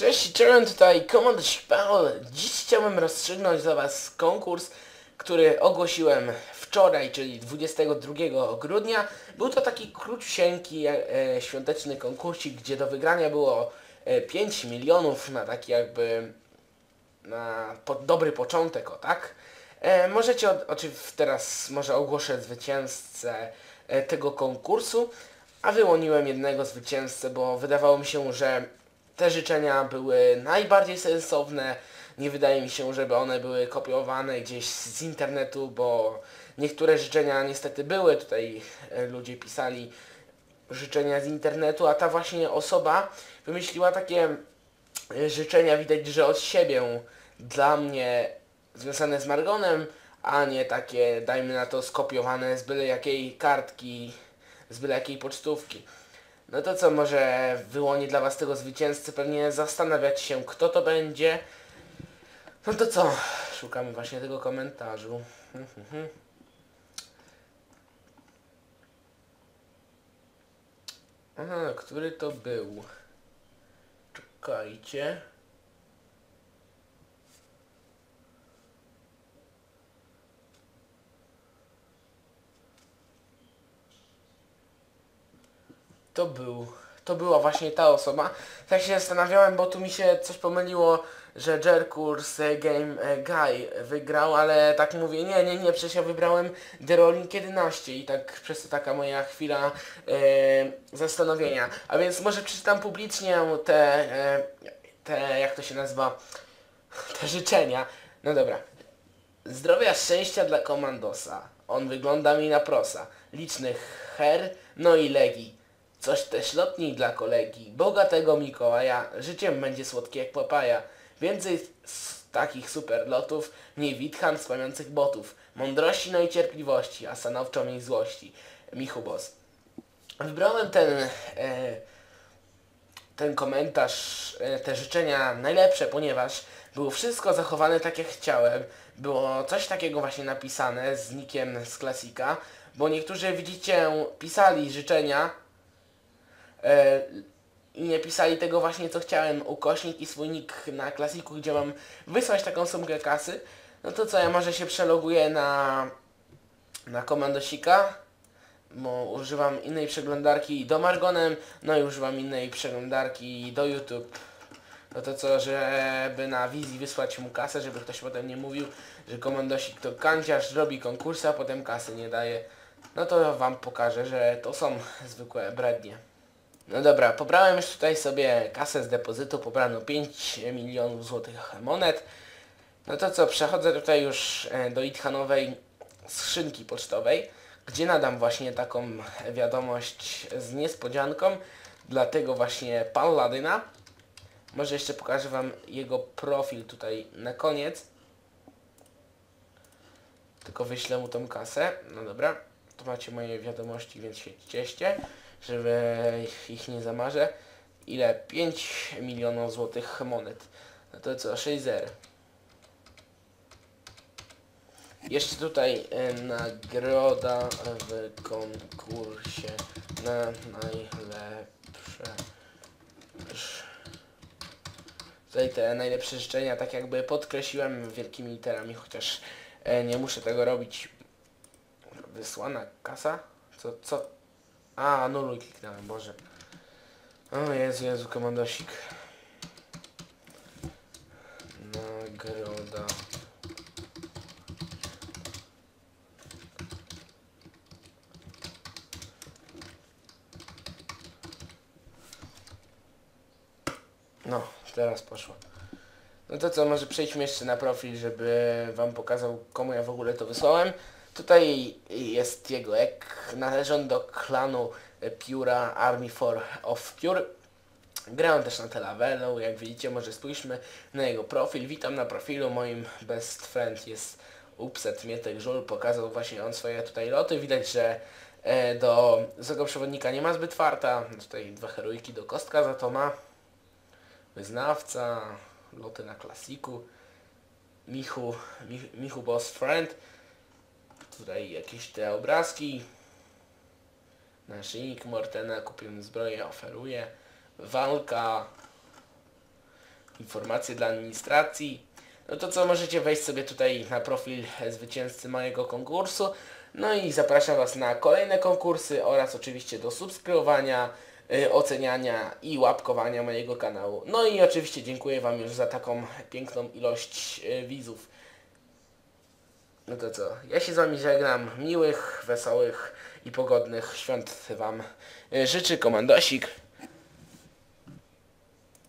Cześć, tutaj Komand Szpał. Dziś chciałbym rozstrzygnąć dla Was konkurs, który ogłosiłem wczoraj, czyli 22 grudnia. Był to taki króciusieńki e, świąteczny konkursik, gdzie do wygrania było e, 5 milionów na taki jakby na dobry początek, o tak? E, możecie, od, oczywiście teraz może ogłoszę zwycięzcę e, tego konkursu, a wyłoniłem jednego zwycięzcę, bo wydawało mi się, że te życzenia były najbardziej sensowne. Nie wydaje mi się, żeby one były kopiowane gdzieś z internetu, bo niektóre życzenia niestety były. Tutaj e, ludzie pisali życzenia z internetu, a ta właśnie osoba wymyśliła takie e, życzenia, widać, że od siebie dla mnie związane z Margonem, a nie takie, dajmy na to, skopiowane z byle jakiej kartki, z byle jakiej pocztówki. No to co, może wyłonię dla Was tego zwycięzcy, pewnie zastanawiać się, kto to będzie. No to co, szukamy właśnie tego komentarzu. Aha, który to był? Czekajcie. To był, to była właśnie ta osoba. Tak się zastanawiałem, bo tu mi się coś pomyliło, że Jerkurs Game e, Guy wygrał, ale tak mówię, nie, nie, nie, przecież ja wybrałem The Rolling 11 i tak przez to taka moja chwila e, zastanowienia. A więc może przeczytam publicznie te, e, te, jak to się nazywa, te życzenia. No dobra. Zdrowia, szczęścia dla komandosa. On wygląda mi na prosa. Licznych her, no i legii. Coś też lotniej dla kolegi. Bogatego Mikołaja. Życiem będzie słodkie jak papaja. Więcej takich superlotów, mniej witchan spamiących botów. Mądrości, no i cierpliwości, a stanowczo mniej złości. Michu Boss. Wybrałem ten, e, ten komentarz, e, te życzenia najlepsze, ponieważ było wszystko zachowane tak jak chciałem. Było coś takiego właśnie napisane z nikiem z klasika, bo niektórzy widzicie pisali życzenia nie pisali tego właśnie co chciałem, ukośnik i swój nick na klasiku, gdzie mam wysłać taką sumkę kasy, no to co, ja może się przeloguję na, na komandosika, bo używam innej przeglądarki do Margonem, no i używam innej przeglądarki do YouTube. No to co, żeby na wizji wysłać mu kasę, żeby ktoś potem nie mówił, że komandosik to kanciarz, robi konkursy, a potem kasy nie daje. No to wam pokażę, że to są zwykłe brednie. No dobra, pobrałem już tutaj sobie kasę z depozytu, pobrano 5 milionów złotych monet. No to co, przechodzę tutaj już e, do Itchanowej skrzynki pocztowej, gdzie nadam właśnie taką wiadomość z niespodzianką dla tego właśnie Palladyna. Może jeszcze pokażę wam jego profil tutaj na koniec. Tylko wyślę mu tą kasę. No dobra, tu macie moje wiadomości, więc się cieście, żeby ich nie zamarzę. Ile? 5 milionów złotych monet. No to co? 6 zer. Jeszcze tutaj e, nagroda w konkursie na najlepsze Tutaj te najlepsze życzenia tak jakby podkreśliłem wielkimi literami, chociaż e, nie muszę tego robić. Wysłana kasa? Co, co? A, anuluj kliknąłem, Boże. O Jezu, Jezu, komandosik. Nagroda. No, teraz poszło. No to co, może przejdźmy jeszcze na profil, żeby wam pokazał komu ja w ogóle to wysłałem. Tutaj jest jego ek, należy on do klanu Pióra Army for of Pure. Grałem też na Telavelu, jak widzicie, może spójrzmy na jego profil. Witam na profilu, moim best friend jest Upset Mietek Żul, pokazał właśnie on swoje tutaj loty. Widać, że e, do złego przewodnika nie ma zbyt farta. Tutaj dwa heroiki do kostka za to ma. Wyznawca, loty na klasiku, Michu, Mich, Michu Boss Friend, tutaj jakieś te obrazki, naszyjnik Mortena, kupiłem zbroję, oferuję, walka, informacje dla administracji. No to co, możecie wejść sobie tutaj na profil zwycięzcy mojego konkursu. No i zapraszam Was na kolejne konkursy oraz oczywiście do subskrybowania, y, oceniania i łapkowania mojego kanału. No i oczywiście dziękuję Wam już za taką piękną ilość y, widzów. No to co, ja się z Wami żegnam. Miłych, wesołych i pogodnych świąt Wam y, życzy Komandosik.